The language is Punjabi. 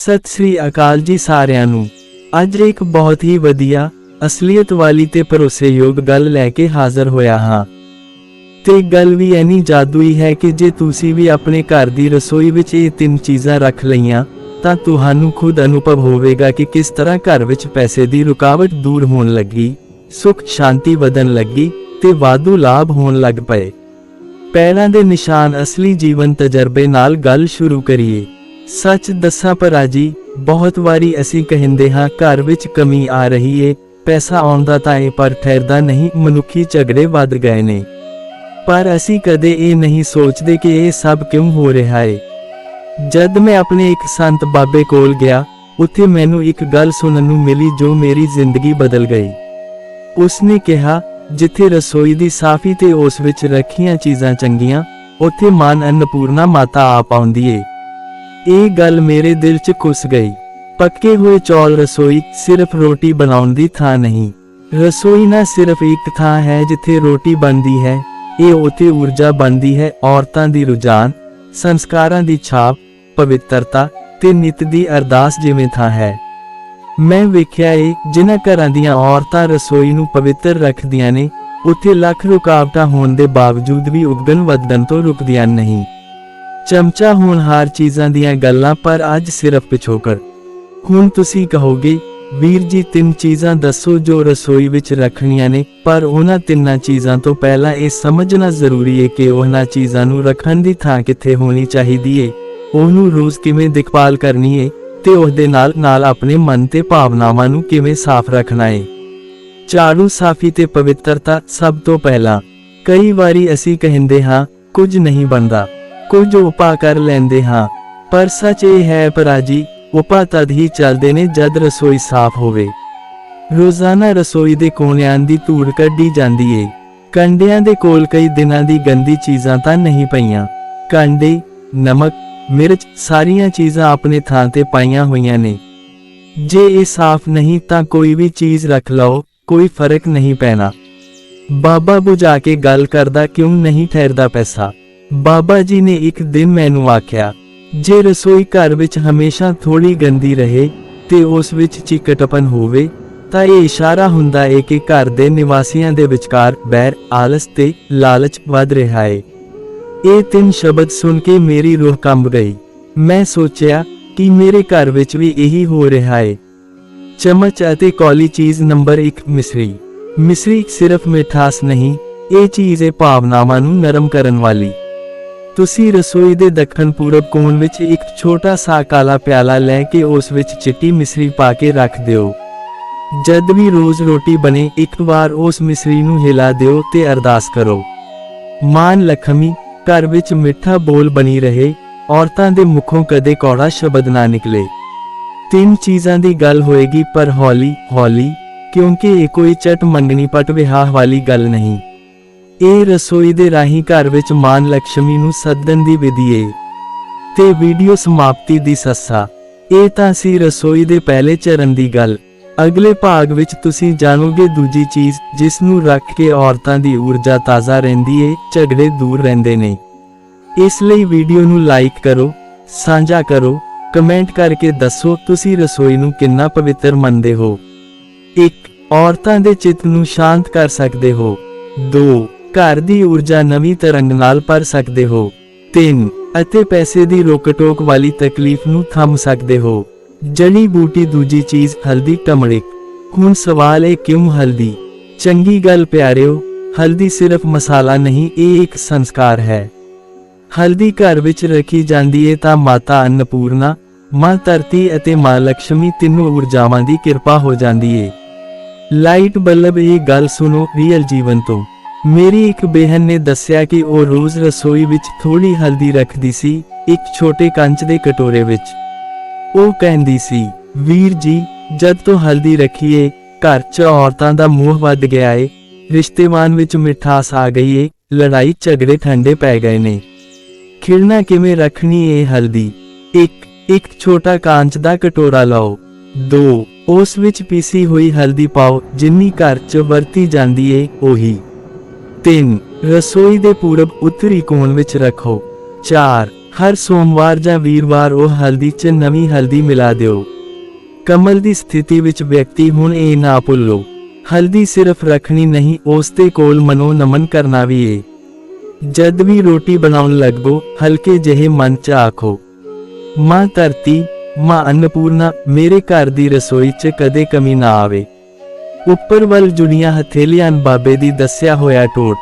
ਸਤਿ ਸ੍ਰੀ ਅਕਾਲ ਜੀ ਸਾਰਿਆਂ ਨੂੰ। ਅੱਜ ਇੱਕ ਬਹੁਤ ਹੀ ਵਧੀਆ, ਅਸਲੀਅਤ ਵਾਲੀ ਤੇ ਭਰੋਸੇਯੋਗ ਗੱਲ ਲੈ ਕੇ ਹਾਜ਼ਰ ਹੋਇਆ ਹਾਂ। ਤੇ ਗੱਲ ਵੀ ਐਨੀ ਜਾਦੂਈ ਹੈ ਕਿ ਜੇ ਤੁਸੀਂ ਵੀ ਆਪਣੇ ਘਰ ਦੀ ਰਸੋਈ ਵਿੱਚ ਇਹ ਤਿੰਨ ਚੀਜ਼ਾਂ ਰੱਖ ਲਈਆਂ, ਤਾਂ ਤੁਹਾਨੂੰ ਖੁਦ ਅਨੁਭਵ ਹੋਵੇਗਾ ਕਿ ਕਿਸ ਤਰ੍ਹਾਂ ਘਰ ਵਿੱਚ ਪੈਸੇ ਦੀ ਰੁਕਾਵਟ ਦੂਰ ਹੋਣ ਲੱਗੀ, ਸੁਖ ਸ਼ਾਂਤੀ ਵਧਣ ਲੱਗੀ ਤੇ ਵਾਧੂ ਲਾਭ ਹੋਣ ਲੱਗ ਪਏ। ਪੈਰਾਂ ਦੇ ਨਿਸ਼ਾਨ ਅਸਲੀ ਜੀਵਨ ਤਜਰਬੇ ਨਾਲ ਗੱਲ ਸ਼ੁਰੂ ਕਰੀਏ। ਸੱਚ ਦੱਸਾਂ ਭਰਾ ਜੀ, ਬਹੁਤ ਵਾਰੀ ਅਸੀਂ ਕਹਿੰਦੇ ਹਾਂ, ਘਰ ਵਿੱਚ ਕਮੀ ਆ ਰਹੀ ਏ, ਪੈਸਾ ਆਉਂਦਾ ਤਾਂ ਏ ਪਰ ਠਹਿਰਦਾ ਨਹੀਂ, ਮਨੁੱਖੀ ਝਗੜੇ ਵੱਧ ਗਏ ਨੇ। ਪਰ ਅਸੀਂ ਕਦੇ ਇਹ ਨਹੀਂ ਸੋਚਦੇ ਕਿ ਇਹ ਸਭ ਕਿਉਂ ਹੋ ਰਿਹਾ ਏ। ਜਦ ਮੈਂ ਆਪਣੇ ਇੱਕ ਸੰਤ ਬਾਬੇ ਕੋਲ ਗਿਆ, ਉੱਥੇ ਮੈਨੂੰ ਇੱਕ ਗੱਲ ਸੁਣਨ ਨੂੰ ਮਿਲੀ ਜੋ ਮੇਰੀ ਜ਼ਿੰਦਗੀ ਬਦਲ ਗਈ। ਉਸਨੇ ਕਿਹਾ, ਜਿੱਥੇ ਰਸੋਈ ਦੀ ਸਾਫੀ ਤੇ ਉਸ ਵਿੱਚ ਰੱਖੀਆਂ ਚੀਜ਼ਾਂ ਚੰਗੀਆਂ, ਉੱਥੇ ਮਾਨ ਅੰਨਪੂਰਨਾ ਮਾਤਾ ਆ ਪਾਉਂਦੀ ਏ। ਇਹ ਗੱਲ ਮੇਰੇ ਦਿਲ 'ਚ ਘੁਸ ਗਈ। ਪੱਕੇ ਹੋਏ ਚੌਲ ਰਸੋਈ ਸਿਰਫ ਰੋਟੀ ਬਣਾਉਣ ਦੀ ਥਾਂ ਨਹੀਂ। ਰਸੋਈ ਨਾ ਸਿਰਫ ਇੱਕ ਥਾਂ ਹੈ ਜਿੱਥੇ ਰੋਟੀ ਬਣਦੀ ਹੈ, ਇਹ ਉੱਥੇ ਊਰਜਾ ਬਣਦੀ ਹੈ, ਔਰਤਾਂ ਦੀ ਰੁਝਾਨ, ਸੰਸਕਾਰਾਂ ਦੀ ਛਾਪ, ਪਵਿੱਤਰਤਾ ਤੇ ਨਿਤ ਦੀ ਅਰਦਾਸ ਜਿਵੇਂ ਥਾਂ ਹੈ। ਮੈਂ ਵੇਖਿਆ ਏ, ਜਿਨ੍ਹਾਂ ਘਰਾਂ ਦੀਆਂ ਔਰਤਾਂ ਰਸੋਈ ਨੂੰ ਪਵਿੱਤਰ ਰੱਖਦੀਆਂ ਨੇ, ਉੱਥੇ ਲੱਖ ਰੁਕਾਵਟਾਂ ਹੋਣ ਦੇ ਬਾਵਜੂਦ ਵੀ ਉਗਣ ਵਧਣ ਤੋਂ ਰੁਕਦੀਆਂ ਨਹੀਂ। ਚਮਚਾ ਹੋਣਹਾਰ ਚੀਜ਼ਾਂ ਦੀਆਂ ਗੱਲਾਂ, ਪਰ ਅੱਜ ਸਿਰਫ ਪਿਛੋਕੜ। ਹੁਣ ਤੁਸੀਂ ਕਹੋਗੇ, ਵੀਰ ਜੀ, ਤਿੰਨ ਚੀਜ਼ਾਂ ਦੱਸੋ ਜੋ ਰਸੋਈ ਵਿੱਚ ਰੱਖਣੀਆਂ ਨੇ, ਪਰ ਉਹਨਾਂ ਤਿੰਨਾਂ ਚੀਜ਼ਾਂ ਤੋਂ ਪਹਿਲਾਂ ਇਹ ਸਮਝਣਾ ਜ਼ਰੂਰੀ ਹੈ ਕਿ ਉਹਨਾਂ ਚੀਜ਼ਾਂ ਨੂੰ ਰੱਖਣ ਦੀ ਥਾਂ ਕਿੱਥੇ ਹੋਣੀ ਚਾਹੀਦੀ ਏ। ਉਹਨੂੰ ਰੋਜ਼ ਕਿਵੇਂ ਦੇਖਭਾਲ ਕਰਨੀ ਏ, ਤੇ ਉਹਦੇ ਨਾਲ ਨਾਲ ਆਪਣੇ ਮਨ ਤੇ ਭਾਵਨਾਵਾਂ ਨੂੰ ਕਿਵੇਂ ਸਾਫ਼ ਰੱਖਣਾ ਏ। ਝਾੜੂ ਸਾਫੀ ਤੇ ਪਵਿੱਤਰਤਾ ਸਭ ਤੋਂ ਪਹਿਲਾਂ। ਕਈ ਵਾਰੀ ਅਸੀਂ ਕਹਿੰਦੇ ਹਾਂ, ਕੁਝ ਨਹੀਂ ਬਣਦਾ। ਕੁਝ ਉਪਾ ਕਰ ਲੈਂਦੇ ਹਾਂ। ਪਰ ਸੱਚ ਇਹ ਹੈ ਭਰਾਜੀ ਉਪਾਅ ਤਦ ਹੀ ਚੱਲਦੇ ਨੇ ਜਦ ਰਸੋਈ ਸਾਫ਼ ਹੋਵੇ। ਰੋਜ਼ਾਨਾ ਰਸੋਈ ਦੇ ਕੋਨਿਆਂ ਦੀ ਧੂੜ ਕੱਢੀ ਜਾਂਦੀ ਏ। ਕੰਡਿਆਂ ਦੇ ਕੋਲ ਕਈ ਦਿਨਾਂ ਦੀ ਗੰਦੀ ਚੀਜ਼ਾਂ ਤਾਂ ਨਹੀਂ ਪਈਆਂ। ਕੰਡੇ, ਨਮਕ, ਮਿਰਚ ਸਾਰੀਆਂ ਚੀਜ਼ਾਂ ਆਪਣੇ ਥਾਂ ਤੇ ਪਾਈਆਂ ਹੋਈਆਂ ਨੇ। ਜੇ ਇਹ ਸਾਫ਼ ਨਹੀਂ ਤਾਂ ਕੋਈ ਵੀ ਚੀਜ਼ ਰੱਖ ਲਓ, ਕੋਈ ਫ਼ਰਕ ਨਹੀਂ ਪੈਣਾ। ਬਾਬਾ ਬੁਝਾ ਕੇ ਗੱਲ ਕਰਦਾ ਕਿਉਂ ਨਹੀਂ ਠਹਿਰਦਾ ਪੈਸਾ? ਬਾਬਾ ਜੀ ਨੇ ਇੱਕ ਦਿਨ ਮੈਨੂੰ ਆਖਿਆ, ਜੇ ਰਸੋਈ ਘਰ ਵਿੱਚ ਹਮੇਸ਼ਾ ਥੋੜੀ ਗੰਦੀ ਰਹੇ ਤੇ ਉਸ ਵਿੱਚ ਚਿਕਟਪਨ ਹੋਵੇ, ਤਾਂ ਇਹ ਇਸ਼ਾਰਾ ਹੁੰਦਾ ਹੈ ਕਿ ਘਰ ਦੇ ਨਿਵਾਸੀਆਂ ਦੇ ਵਿਚਕਾਰ ਬੈਰ ਆਲਸ ਤੇ ਲਾਲਚ ਵੱਧ ਰਿਹਾ ਹੈ ਇਹ ਤਿੰਨ ਸ਼ਬਦ ਸੁਣ ਕੇ ਮੇਰੀ ਰੂਹ ਕੰਬ ਗਈ। ਮੈਂ ਸੋਚਿਆ ਕਿ ਮੇਰੇ ਘਰ ਵਿੱਚ ਵੀ ਇਹੀ ਹੋ ਰਿਹਾ ਹੈ ਚਮਚ ਅਤੇ ਕੌਲੀ ਚੀਜ਼ ਨੰਬਰ 1 ਮਿਸਰੀ। ਮਿਸਰੀ ਸਿਰਫ ਮਿਠਾਸ ਨਹੀਂ, ਇਹ ਚੀਜ਼ ਹੈ ਭਾਵਨਾਵਾਂ ਨੂੰ ਨਰਮ ਕਰਨ ਵਾਲੀ। ਤੁਸੀਂ ਰਸੋਈ ਦੇ ਦੱਖਣ ਪੂਰਬ ਕੋਣ ਵਿੱਚ ਇੱਕ ਛੋਟਾ ਸਾ ਕਾਲਾ ਪਿਆਲਾ ਲੈ ਕੇ ਉਸ ਵਿੱਚ ਚਿੱਟੀ ਮਿਸਰੀ ਪਾ ਕੇ ਰੱਖ ਦਿਓ। ਜਦ ਵੀ ਰੋਜ਼ ਰੋਟੀ ਬਣੇ, ਇੱਕ ਵਾਰ ਉਸ ਮਿਸਰੀ ਨੂੰ ਹਿਲਾ ਦਿਓ ਤੇ ਅਰਦਾਸ ਕਰੋ। ਮਾਨ ਲਖਮੀ, ਘਰ ਵਿੱਚ ਮਿੱਠਾ ਬੋਲ ਬਣੀ ਰਹੇ, ਔਰਤਾਂ ਦੇ ਮੁਖੋਂ ਕਦੇ ਕੌੜਾ ਸ਼ਬਦ ਨਾ ਨਿਕਲੇ। ਤਿੰਨ ਚੀਜ਼ਾਂ ਦੀ ਗੱਲ ਹੋਏਗੀ, ਪਰ ਹੌਲੀ ਹੌਲੀ ਕਿਉਂਕਿ ਇਹ ਕੋਈ ਚਟ ਮੰਗਣੀ ਪਟ ਵਿਆਹ ਵਾਲੀ ਗੱਲ ਨਹੀਂ। ਇਹ ਰਸੋਈ ਦੇ ਰਾਹੀਂ ਘਰ ਵਿੱਚ ਮਾਨ ਲక్ష్ਮੀ ਨੂੰ ਸੱਦਣ ਦੀ ਵਿਧੀ ਏ। ਤੇ ਵੀਡੀਓ ਸਮਾਪਤੀ ਦੀ ਸੱਸਾ। ਇਹ ਤਾਂ ਸੀ ਰਸੋਈ ਦੇ ਪਹਿਲੇ ਚਰਨ ਦੀ ਗੱਲ। ਅਗਲੇ ਭਾਗ ਵਿੱਚ ਤੁਸੀਂ ਜਾਣੋਗੇ ਦੂਜੀ ਚੀਜ਼, ਜਿਸ ਨੂੰ ਰੱਖ ਕੇ ਔਰਤਾਂ ਦੀ ਊਰਜਾ ਤਾਜ਼ਾ ਰਹਿੰਦੀ ਏ, ਝਗੜੇ ਦੂਰ ਰਹਿੰਦੇ ਨੇ। ਇਸ ਲਈ ਵੀਡੀਓ ਨੂੰ ਲਾਈਕ ਕਰੋ, ਸਾਂਝਾ ਕਰੋ, ਕਮੈਂਟ ਕਰਕੇ ਦੱਸੋ ਤੁਸੀਂ ਰਸੋਈ ਨੂੰ ਕਿੰਨਾ ਪਵਿੱਤਰ ਮੰਨਦੇ ਹੋ। ਇੱਕ, ਔਰਤਾਂ ਦੇ ਚਿੱਤ ਨੂੰ ਸ਼ਾਂਤ ਕਰ ਸਕਦੇ ਹੋ। 2 ਘਰ ਦੀ ਊਰਜਾ ਨਵੀਂ ਤਰੰਗ ਨਾਲ ਭਰ ਸਕਦੇ ਹੋ। 3 ਅਤੇ ਪੈਸੇ ਦੀ ਰੋਕਟੋਕ ਵਾਲੀ ਤਕਲੀਫ ਨੂੰ ਥੰਮ ਸਕਦੇ ਹੋ। ਜੜੀ ਬੂਟੀ ਦੂਜੀ ਚੀਜ਼, ਹਲਦੀ, ਟਮੜਿਕ। ਹੁਣ ਸਵਾਲ ਹੈ ਕਿਉਂ ਹਲਦੀ? ਚੰਗੀ ਗੱਲ ਪਿਆਰਿਓ, ਹਲਦੀ ਸਿਰਫ ਮਸਾਲਾ ਨਹੀਂ, ਇਹ ਇੱਕ ਸੰਸਕਾਰ ਹੈ। ਹਲਦੀ ਘਰ ਵਿੱਚ ਰੱਖੀ ਜਾਂਦੀ ਹੈ ਤਾਂ ਮਾਤਾ ਅੰਨਪੂਰਨਾ, ਮਾਂ ਧਰਤੀ ਅਤੇ ਮਾਂ ਲక్ష్ਮੀ ਤਿੰਨੋਂ ਊਰਜਾਵਾਂ ਦੀ ਕਿਰਪਾ ਹੋ ਜਾਂਦੀ ਹੈ ਲਾਈਟ ਬੱਲਬ, ਇਹ ਗੱਲ ਸੁਣੋ, ਰੀਅਲ ਜੀਵਨ ਤੋਂ। ਮੇਰੀ ਇੱਕ ਬਹਿਨ ਨੇ ਦੱਸਿਆ ਕਿ ਉਹ ਰੋਜ਼ ਰਸੋਈ ਵਿੱਚ ਥੋੜੀ ਹਲਦੀ ਰੱਖਦੀ ਸੀ, ਇੱਕ ਛੋਟੇ ਕੰਚ ਦੇ ਕਟੋਰੇ ਵਿੱਚ। ਉਹ ਕਹਿੰਦੀ ਸੀ, ਵੀਰ ਜੀ, ਜਦ ਤੋਂ ਹਲਦੀ ਰੱਖੀਏ, ਘਰ 'ਚ ਔਰਤਾਂ ਦਾ ਮੂੰਹ ਵੱਧ ਗਿਆ ਏ। ਰਿਸ਼ਤੇਵਾਨ ਵਿੱਚ ਮਿਠਾਸ ਆ ਗਈ ਏ, ਲੜਾਈ ਝਗੜੇ ਠੰਡੇ ਪੈ ਗਏ ਨੇ। ਖਿੜਨਾ ਕਿਵੇਂ ਰੱਖਣੀ ਏ ਹਲਦੀ? ਇੱਕ ਇੱਕ ਛੋਟਾ ਕਾਂਚ ਦਾ ਕਟੋਰਾ ਲਓ। 2 ਉਸ ਵਿੱਚ ਪੀਸੀ ਹੋਈ ਹਲਦੀ ਪਾਓ, ਜਿੰਨੀ ਘਰ 'ਚ ਵਰਤੀ ਜਾਂਦੀ ਏ, ਉਹੀ। 3 ਰਸੋਈ ਦੇ ਪੂਰਬ ਉੱਤਰੀ ਕੋਣ ਵਿੱਚ ਰੱਖੋ। 4 ਹਰ ਸੋਮਵਾਰ ਜਾਂ ਵੀਰਵਾਰ ਉਹ ਹਲਦੀ 'ਚ ਨਵੀਂ ਹਲਦੀ ਮਿਲਾ ਦਿਓ। ਕਮਲ ਦੀ ਸਥਿਤੀ ਵਿੱਚ ਵਿਅਕਤੀ ਹੁਣ ਇਹ ਨਾ ਭੁੱਲੋ। ਹਲਦੀ ਸਿਰਫ ਰੱਖਣੀ ਨਹੀਂ, ਉਸ ਦੇ ਕੋਲ ਮਨੋ ਨਮਨ ਕਰਨਾ ਵੀ ਏ। ਜਦ ਵੀ ਰੋਟੀ ਬਣਾਉਣ ਲੱਗੋ, ਹਲਕੇ ਜਿਹੇ ਮਨ 'ਚ ਆਖੋ, ਮਾਂ ਧਰਤੀ, ਮਾਂ ਅੰਨਪੂਰਨਾ, ਮੇਰੇ ਘਰ ਦੀ ਰਸੋਈ 'ਚ ਕਦੇ ਕਮੀ ਨਾ ਆਵੇ। ਉੱਪਰ ਵੱਲ ਜੁੜੀਆਂ ਹਥੇਲੀਆਂ ਬਾਬੇ ਦੀ ਦੱਸਿਆ ਹੋਇਆ ਟੋਟ।